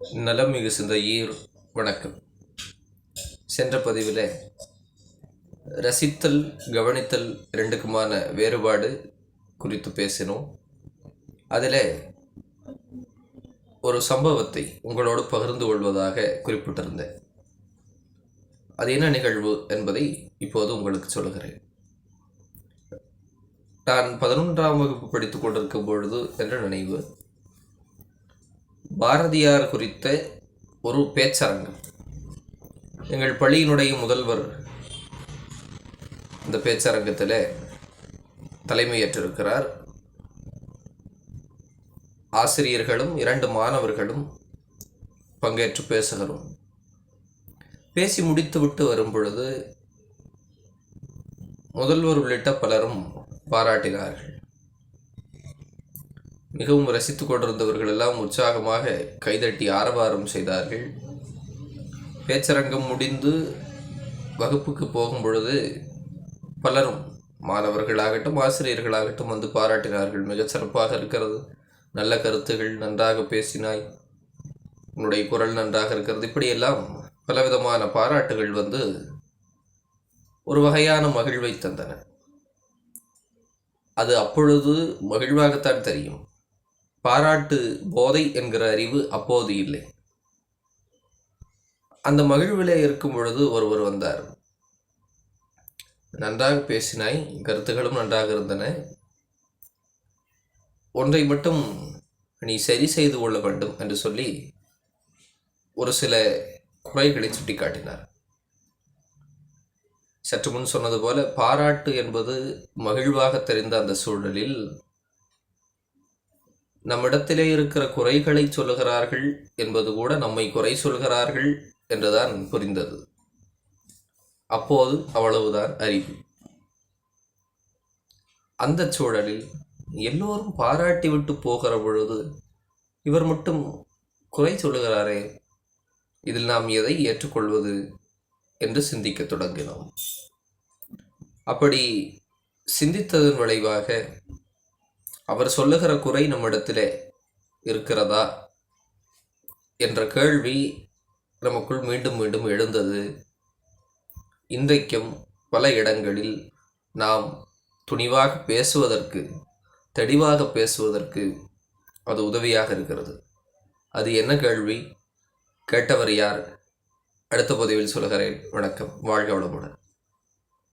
நலம் மிகு சிந்தையீர் வணக்கம். சென்ற பதிவில் ரசித்தல் கவனித்தல் ரெண்டுக்குமான வேறுபாடு குறித்து பேசினோம். அதில் ஒரு சம்பவத்தை உங்களோடு பகிர்ந்து கொள்வதாக குறிப்பிட்டிருந்தேன். அது என்ன நிகழ்வு என்பதை இப்போது உங்களுக்கு சொல்கிறேன் நான் பதினொன்றாம் வகுப்பு படித்துக் கொண்டிருக்கும் பொழுது என்ற நினைவு பாரதியார் குறித்த ஒரு பேச்சரங்கம். எங்கள் பள்ளியினுடைய முதல்வர் இந்த பேச்சரங்கத்தில் தலைமையேற்றிருக்கிறார். ஆசிரியர்களும் இரண்டு மாணவர்களும் பங்கேற்று பேசுகிறோம். பேசி முடித்துவிட்டு வரும் பொழுது முதல்வர் உள்ளிட்ட பலரும் பாராட்டினார்கள். மிகவும் ரசித்து கொண்டிருந்தவர்கள் எல்லாம் உற்சாகமாக கைதட்டி ஆரவாரம் செய்தார்கள். பேச்சரங்கம் முடிந்து வகுப்புக்கு போகும் பொழுது பலரும் மாணவர்களாகட்டும் ஆசிரியர்களாகட்டும் வந்து பாராட்டினார்கள். மிகச் சிறப்பாக இருக்கிறது. நல்ல கருத்துகள் நன்றாக பேசினாய். உன்னுடைய குரல் நன்றாக இருக்கிறது. இப்படியெல்லாம் பலவிதமான பாராட்டுகள் வந்து ஒரு வகையான மகிழ்வை தந்தன. அது அப்பொழுது மகிழ்வாகத்தான் தெரியும். பாராட்டு போதை என்கிற அறிவு அப்போது இல்லை. அந்த மகிழ்விலே இருக்கும் பொழுது ஒருவர் வந்தார். நன்றாக பேசினாய் கருத்துகளும் நன்றாக இருந்தன. ஒன்றை மட்டும் நீ சரி செய்து கொள்ள வேண்டும் என்று சொல்லி ஒரு சில குறைகளை சுட்டிக்காட்டினார். சற்று முன் சொன்னது போல பாராட்டு என்பது மகிழ்வாக தெரிந்த அந்த சூழலில் நம்மிடத்திலே இருக்கிற குறைகளை சொல்லுகிறார்கள் என்பது கூட நம்மை குறை சொல்கிறார்கள் என்றுதான் புரிந்தது. அப்போது அவ்வளவுதான் அறிவு. அந்த சூழலில் எல்லோரும் பாராட்டி விட்டு போகிற பொழுது இவர் மட்டும் குறை சொல்லுகிறாரே இதில் நாம் எதை ஏற்றுக்கொள்வது என்று சிந்திக்க தொடங்கினோம். அப்படி சிந்தித்ததன் விளைவாக அவர் சொல்லுகிற குறை நம்மிடத்திலே இருக்கிறதா என்ற கேள்வி நமக்குள் மீண்டும் மீண்டும் எழுந்தது. இன்றைக்கும் பல இடங்களில் நாம் துணிவாக பேசுவதற்கு தெளிவாக பேசுவதற்கு அது உதவியாக இருக்கிறது. அது என்ன கேள்வி? கேட்டவர் யார்? அடுத்த பதிவில் சொல்கிறேன் வணக்கம். வாழ்க வளமுடன்.